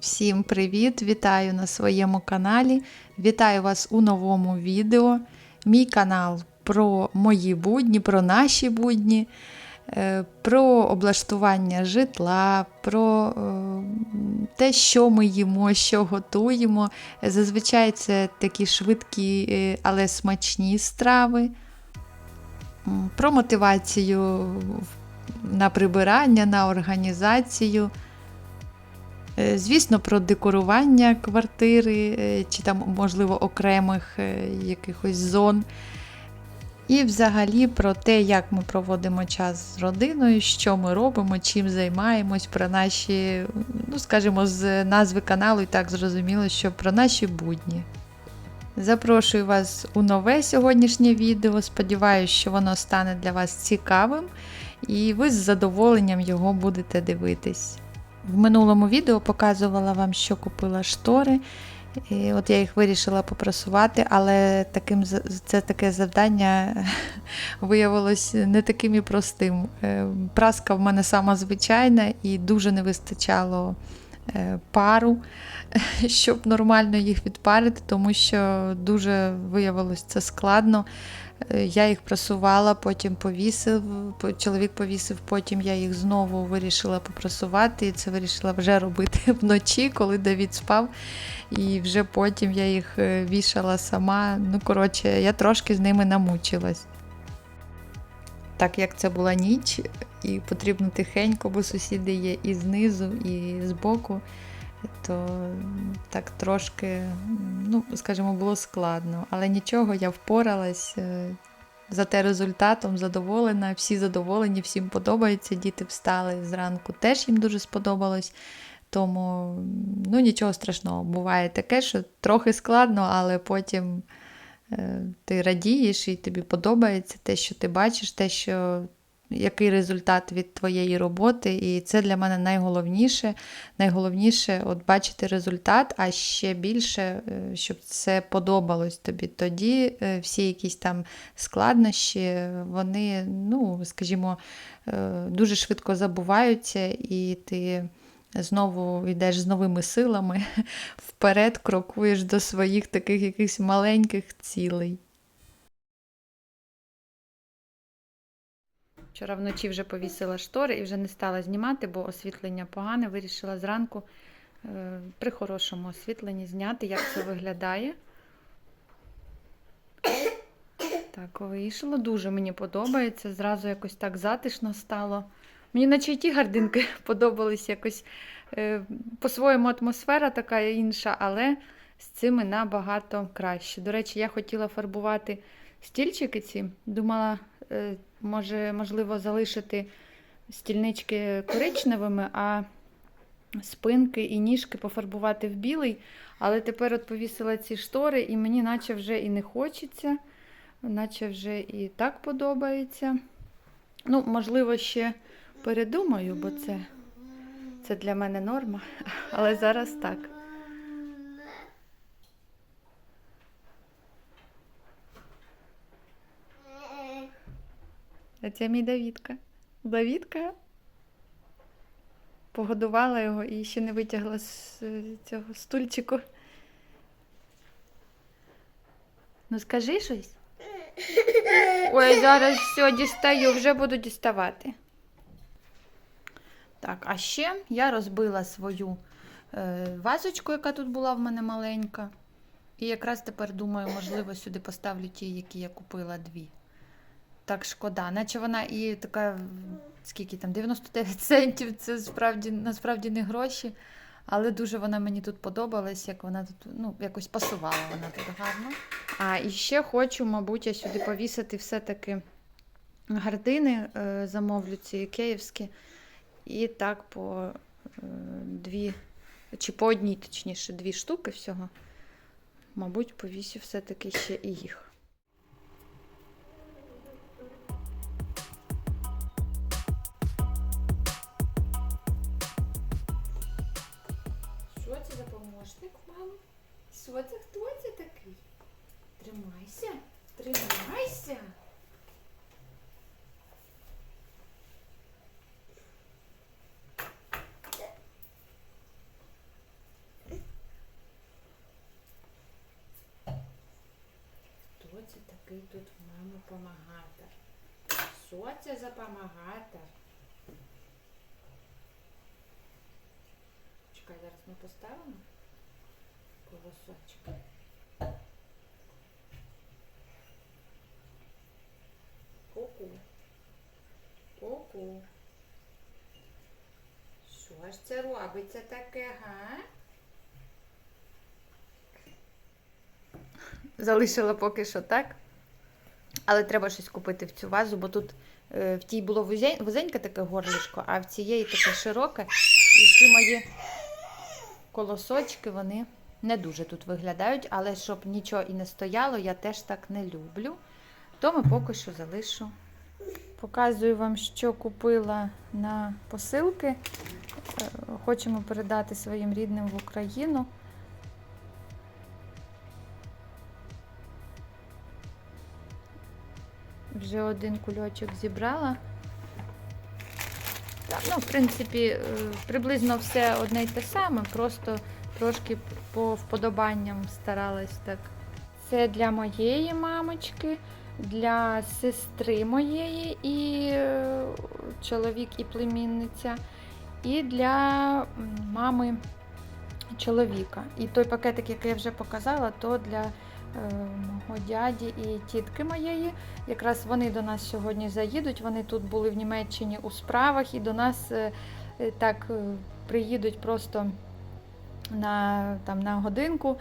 Всім привіт! Вітаю на своєму каналі. Вітаю вас у новому відео. Мій канал про мої будні, про наші будні, е, про облаштування житла, про е, те, що ми їмо, що готуємо. Зазвичай це такі швидкі, е, але смачні страви. Про мотивацію на прибирання, на організацію. Е, Звісно, про декорування квартири е, чи там, можливо, окремих е, якихось зон. І взагалі про те, як ми проводимо час з родиною, що ми робимо, чим займаємось, про наші, ну, скажімо, з назви каналу і так зрозуміло, що про наші будні. Запрошую вас у нове сьогоднішнє відео. Сподіваюсь, що воно стане для вас цікавим, і ви з задоволенням його будете дивитись. В минулому відео показувала вам, що купила штори. І от я їх вирішила попрасувати, але таким, це таке завдання виявилось не таким і простим. Е, Праска в мене сама звичайна і дуже не вистачало е, пару, щоб нормально їх відпарити, тому що дуже виявилось це складно. Е, Я їх прасувала, потім повісив, чоловік повісив, потім я їх знову вирішила попрасувати. І це вирішила вже робити вночі, коли Давід спав. І вже потім я їх е, вішала сама. Ну, коротше, я трошки з ними намучилась. Так як це була ніч, і потрібно тихенько, бо сусіди є і знизу, і збоку, то так трошки, ну, скажімо, було складно. Але нічого, я впоралась. е, Зате результатом задоволена, всі задоволені, всім подобається. Діти встали зранку, теж їм дуже сподобалось. Тому ну, нічого страшного. Буває таке, що трохи складно, але потім е, ти радієш і тобі подобається те, що ти бачиш, те, що який результат від твоєї роботи. І це для мене найголовніше. Найголовніше от бачити результат, а ще більше, е, щоб це подобалось тобі. Тоді е, всі якісь там складнощі, вони, ну, скажімо, е, дуже швидко забуваються, і ти знову йдеш з новими силами вперед, крокуєш до своїх таких якихось маленьких цілей. Вчора вночі вже повісила штори і вже не стала знімати, бо освітлення погане. Вирішила зранку е, при хорошому освітленні зняти, як це виглядає. Так, вийшло. Дуже мені подобається. Зразу якось так затишно стало. Мені наче й ті гардинки подобались якось е, по-своєму атмосфера така інша, але з цими набагато краще. До речі, я хотіла фарбувати стільчики ці. Думала, е, може, можливо, залишити стільнички коричневими, а спинки і ніжки пофарбувати в білий. Але тепер от повісила ці штори, і мені наче вже і не хочеться, наче вже і так подобається. Ну, можливо, ще передумаю, бо це, це для мене норма. Але зараз так. Це мій Давідка. Давідка погодувала його і ще не витягла з е, цього стульчику. Ну, скажи щось. Ой, зараз все дістаю, вже буду діставати. Так, а ще я розбила свою е, вазочку, яка тут була в мене маленька. І якраз тепер думаю, можливо, сюди поставлю ті, які я купила дві. Так шкода. Наче вона і така, скільки там, 99 центів, це справді, насправді не гроші. Але дуже вона мені тут подобалась, як вона тут, ну, якось пасувала вона тут гарно. А і ще хочу, мабуть, я сюди повісити все-таки гардини, е, замовлю ці київські. І так по е, дві, чи по одній, точніше, дві штуки всього. Мабуть, повісю все-таки ще і їх. Це такий тут в мами помагатор? Що це за помагатор? Чекай, зараз ми поставимо колосочок. Ку-ку. Ку-ку. Що ж це робиться таке, га? Залишила поки що так. Але треба щось купити в цю вазу, бо тут е, в тій було вузень- вузеньке таке горлишко, а в цієї таке широке. І ці мої колосочки, вони не дуже тут виглядають, але щоб нічого і не стояло, я теж так не люблю. Тому поки що залишу. Показую вам, що купила на посилки. Е, Хочемо передати своїм рідним в Україну. Вже один кульочок зібрала. Так, ну, в принципі, е, приблизно все одне й те саме, просто трошки по вподобанням старалась так. Це для моєї мамочки, для сестри моєї і е, чоловік і племінниця, і для мами чоловіка. І той пакетик, який я вже показала, то для мого дяді і тітки моєї. Якраз вони до нас сьогодні заїдуть. Вони тут були в Німеччині у справах і до нас е, е, так е, приїдуть просто на, там, на годинку.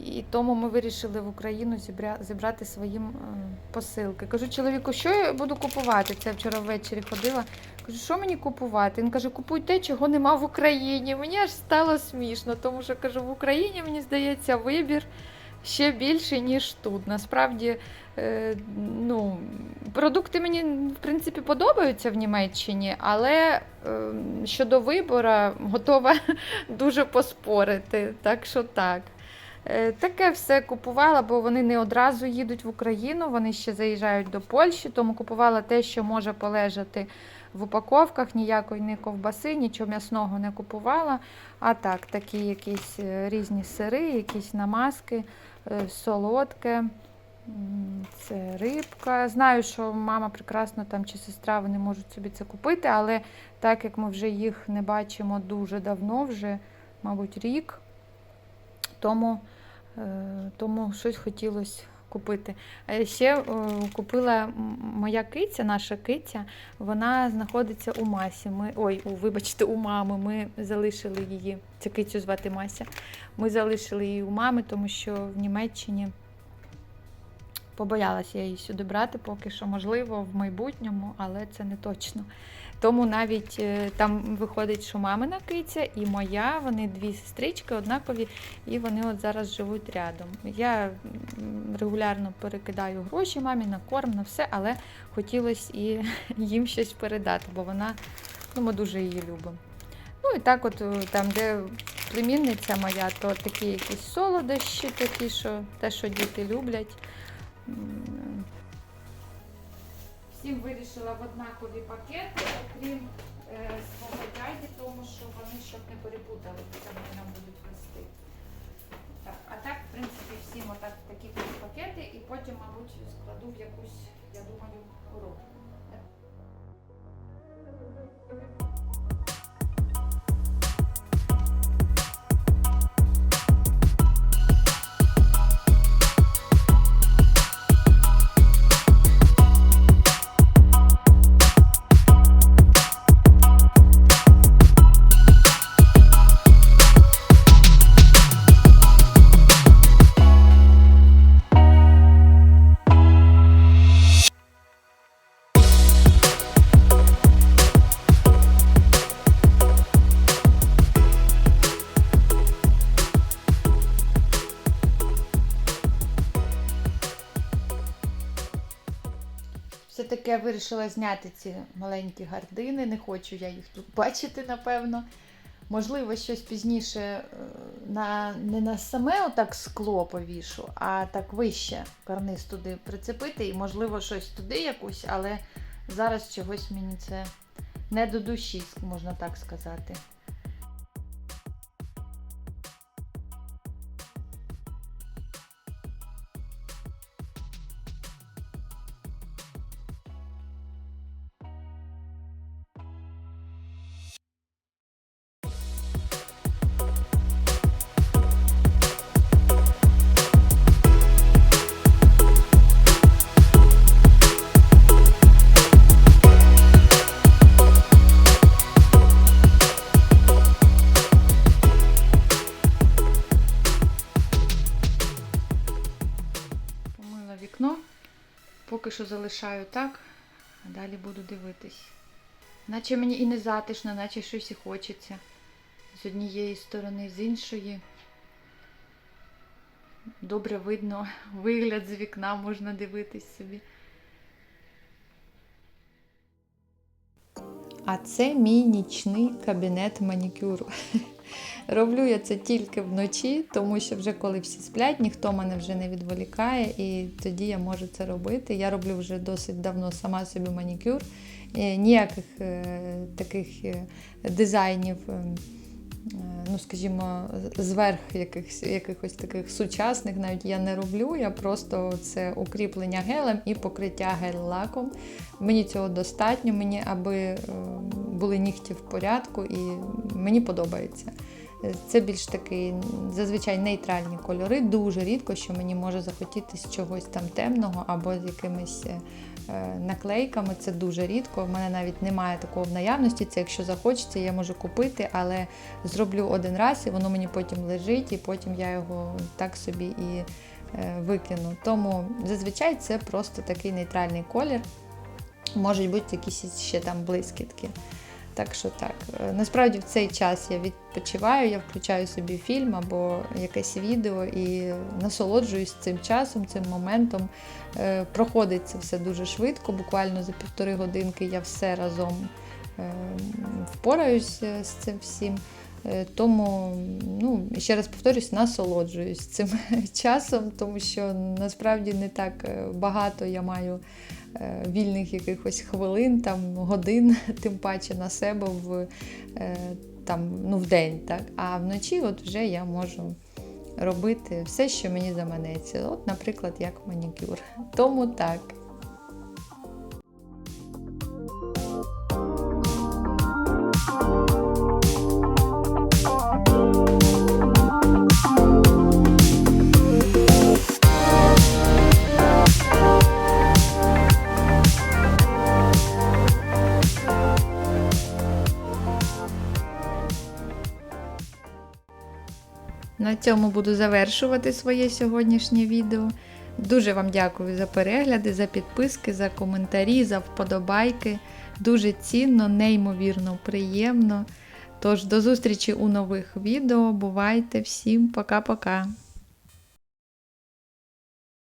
І тому ми вирішили в Україну зібра, зібрати своїм е, посилки. Кажу, чоловіку, що я буду купувати? Це вчора ввечері ходила. Кажу, що мені купувати? Він каже, купуй те, чого нема в Україні. Мені аж стало смішно, тому що кажу, в Україні мені здається вибір ще більший, ніж тут. Насправді, е, ну, продукти мені в принципі подобаються в Німеччині, але е, щодо вибору готова дуже поспорити. Так що так. Е, Таке все купувала, бо вони не одразу їдуть в Україну, вони ще заїжджають до Польщі, тому купувала те, що може полежати в упаковках, ніякої ні ковбаси, нічого м'ясного не купувала. А так, такі якісь е, різні сири, якісь намазки, е, солодке. Це рибка. Знаю, що мама прекрасно там чи сестра вони можуть собі це купити, але так як ми вже їх не бачимо дуже давно, вже, мабуть, рік, тому, е, тому щось хотілося купити. Ще е, купила моя киця, наша киця, вона знаходиться у Масі. Ми, ой, вибачте, у мами. Ми залишили її, це кицю звати Мася. Ми залишили її у мами, тому що в Німеччині побоялася я її сюди брати, поки що, можливо, в майбутньому, але це не точно. Тому навіть е, там виходить, що мамина киця і моя, вони дві сестрички однакові, і вони от зараз живуть рядом. Я регулярно перекидаю гроші мамі на корм, на все, але хотілося і їм щось передати, бо вона, ну, ми дуже її любимо. Ну і так, от е, там, де племінниця моя, то такі якісь солодощі, такі, що те, що діти люблять. Всім вирішила в однакові пакети, окрім е, свого дяді, тому що вони щоб не перепутали, це вони нам будуть вести. Так, а так, в принципі, всім отак такі пакети і потім, мабуть, складу в якусь, я думаю, коробку. Все-таки я вирішила зняти ці маленькі гардини. Не хочу я їх тут бачити, напевно. Можливо, щось пізніше е, на, не на саме отак скло повішу, а так вище карниз туди прицепити і, можливо, щось туди якусь, але зараз чогось мені це не до душі, можна так сказати. Що залишаю так, а далі буду дивитись. Наче мені і не затишно, наче щось і хочеться. З однієї сторони, з іншої. Добре видно вигляд з вікна, можна дивитись собі. А це мій нічний кабінет манікюру. Роблю я це тільки вночі, тому що вже коли всі сплять, ніхто мене вже не відволікає, і тоді я можу це робити. Я роблю вже досить давно сама собі манікюр. Е, Ніяких е, таких е, дизайнів, ну скажімо, зверх якихось, якихось таких сучасних навіть я не роблю. Я просто це укріплення гелем і покриття гель-лаком. Мені цього достатньо, мені аби були нігті в порядку, і мені подобається. Це більш такий зазвичай нейтральні кольори. Дуже рідко, що мені може захотітись чогось там темного або з якимись е, наклейками. Це дуже рідко. У мене навіть немає такого в наявності. Це якщо захочеться, я можу купити, але зроблю один раз і воно мені потім лежить, і потім я його так собі і е, викину. Тому зазвичай це просто такий нейтральний колір. Можуть бути якісь ще там блискітки. Так що так. Е, Насправді в цей час я відпочиваю, я включаю собі фільм або якесь відео і насолоджуюсь цим часом, цим моментом. Е, Проходить це все дуже швидко, буквально за півтори годинки я все разом е, впораюсь з цим всім. Е, Тому, ну, ще раз повторюсь, насолоджуюсь цим часом, тому що насправді не так е, багато я маю е, вільних якихось хвилин, там, годин, тим паче на себе в, там, ну, в день. Так? А вночі от вже я можу робити все, що мені заманеться. От, наприклад, як манікюр. Тому так. На цьому буду завершувати своє сьогоднішнє відео. Дуже вам дякую за перегляди, за підписки, за коментарі, за вподобайки. Дуже цінно, неймовірно, приємно. Тож до зустрічі у нових відео. Бувайте всім пока-пока!